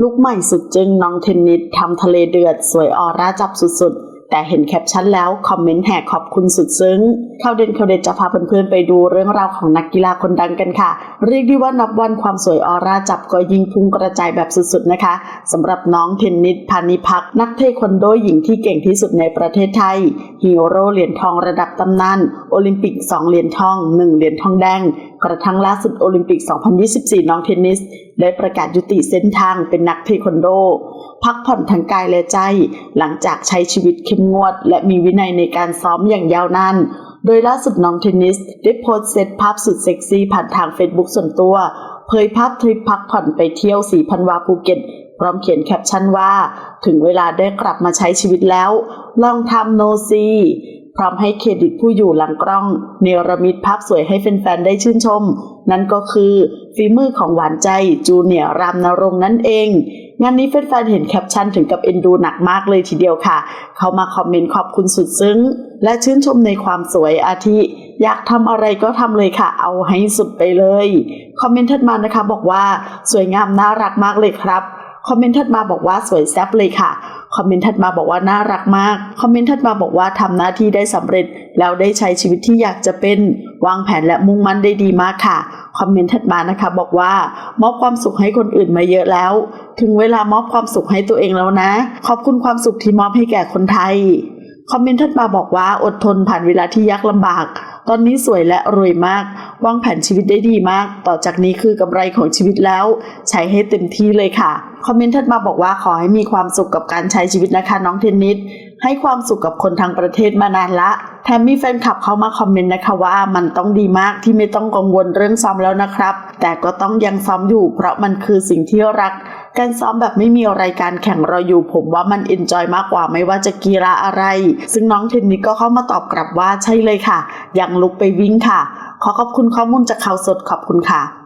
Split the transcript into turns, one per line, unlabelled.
ลุกใหม่สุดจึงน้องเทนนิสทำทะเลเดือด สวยออร่าจับสุดๆ แต่เห็นแคปชั่นแล้วคอมเมนต์แห่ขอบคุณสุดซึ้งข่าวเด่นข่าวเด็ดจะพาเพื่อนๆไปดูเรื่องราวของนักกีฬาคนดังกันค่ะ เรียกได้ว่านับวันความสวยออร่าจับก็ยิ่งพุ่งกระจายแบบสุดๆนะคะสำหรับน้องเทนนิสพานิพัก นักเทควันโดหญิงที่เก่งที่สุดในประเทศไทยฮีโร่เหรียญทองระดับตำนานโอลิมปิก 2 เหรียญทอง 1 เหรียญทองแดง กระทั่งล่าสุดโอลิมปิก 2024 น้องเทนนิส ได้ประกาศยุติเส้นทางเป็นนักเทควันโด พักผ่อนทางกายและใจ หลังจากใช้ชีวิตเข้มงวด และมีวินัยในการซ้อมอย่างยาวนานโดยล่าสุดน้องเทนนิสได้โพสต์เซตภาพสุดเซ็กซี่ผ่านทางเฟซบุ๊กส่วนตัว เผยภาพทริปพักผ่อนไปเที่ยวสีพันวาภูเก็ตพร้อมเขียนแคปชั่นว่า ถึงเวลาได้กลับมาใช้ชีวิตแล้ว ลองทำโนซีพ ร้อมให้เครดิตผู้อยู่หลังกล้อง เนรมิตภาพสวยให้แฟนๆได้ชื่นชม นั่นก็คือฝีมือของหวานใจจูเนียร์รามนรงนั่นเอง งานนี้แฟนๆเห็นแคปชั่นถึงกับเอ็นดูหนักมากเลยทีเดียวค่ะ เขามาคอมเมนต์ขอบคุณสุดซึ้ง และชื่นชมในความสวยอาทิอยากทำอะไรก็ทำเลยค่ะ เอาให้สุดไปเลย คอมเมนต์ถัดมานะคะบอกว่า สวยงามน่ารักมากเลยครับ คอมเมนต์ถัดมาบอกว่าสวยแซ่บเลยค่ะ คอมเมนต์ถัดมาบอกว่าน่ารักมาก คอมเมนต์ถัดมาบอกว่าทำหน้าที่ได้สำเร็จ แล้วได้ใช้ชีวิตที่อยากจะเป็น วางแผนและมุ่งมั่นได้ดีมากค่ะ คอมเมนต์ถัดมานะคะ บอกว่ามอบความสุขให้คนอื่นมาเยอะแล้ว ถึงเวลามอบความสุขให้ตัวเองแล้วนะ ขอบคุณความสุขที่มอบให้แก่คนไทย คอมเมนต์ถัดมาบอกว่าอดทนผ่านเวลาที่ยากลำบาก ตอนนี้สวยและรวยมาก วางแผนชีวิตได้ดีมาก ต่อจากนี้คือกำไรของชีวิตแล้ว ใช้ให้เต็มที่เลยค่ะ คอมเมนต์ถัดมาบอกว่าขอให้มีความสุขกับการใช้ชีวิตนะคะน้องเทนนิสให้ความสุขกับคนทางประเทศมานานละแถมมีแฟนคลับเข้ามาคอมเมนต์นะคะว่ามันต้องดีมากที่ไม่ต้องกังวลเรื่องซ้อมแล้วนะครับ แต่ก็ต้องยังซ้อมอยู่เพราะมันคือสิ่งที่รัก การซ้อมแบบไม่มีรายการแข่งรออยู่ผมว่ามันเอนจอยมากกว่าไม่ว่าจะกีฬาอะไร ซึ่งน้องเทนนิสก็เข้ามาตอบกลับว่าใช่เลยค่ะ ยังลุกไปวิ่งค่ะ ขอขอบคุณข้อมูลจากข่าวสดขอบคุณค่ะ